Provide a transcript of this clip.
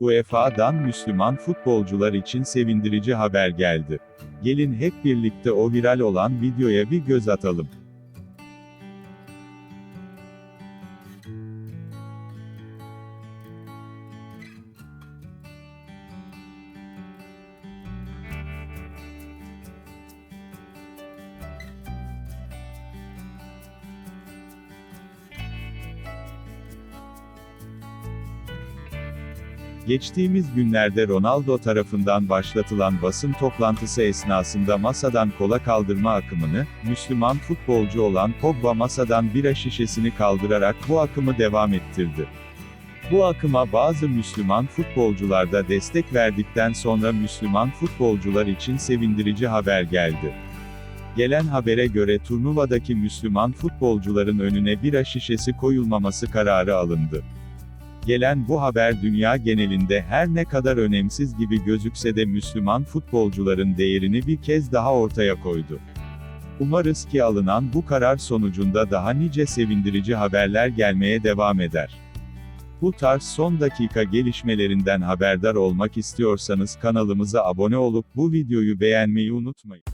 UEFA'dan Müslüman futbolcular için sevindirici haber geldi. Gelin hep birlikte o viral olan videoya bir göz atalım. Geçtiğimiz günlerde Ronaldo tarafından başlatılan basın toplantısı esnasında masadan kola kaldırma akımını, Müslüman futbolcu olan Pogba masadan bira şişesini kaldırarak bu akımı devam ettirdi. Bu akıma bazı Müslüman futbolcular da destek verdikten sonra Müslüman futbolcular için sevindirici haber geldi. Gelen habere göre turnuvadaki Müslüman futbolcuların önüne bira şişesi koyulmaması kararı alındı. Gelen bu haber dünya genelinde her ne kadar önemsiz gibi gözükse de Müslüman futbolcuların değerini bir kez daha ortaya koydu. Umarız ki alınan bu karar sonucunda daha nice sevindirici haberler gelmeye devam eder. Bu tarz son dakika gelişmelerinden haberdar olmak istiyorsanız kanalımıza abone olup bu videoyu beğenmeyi unutmayın.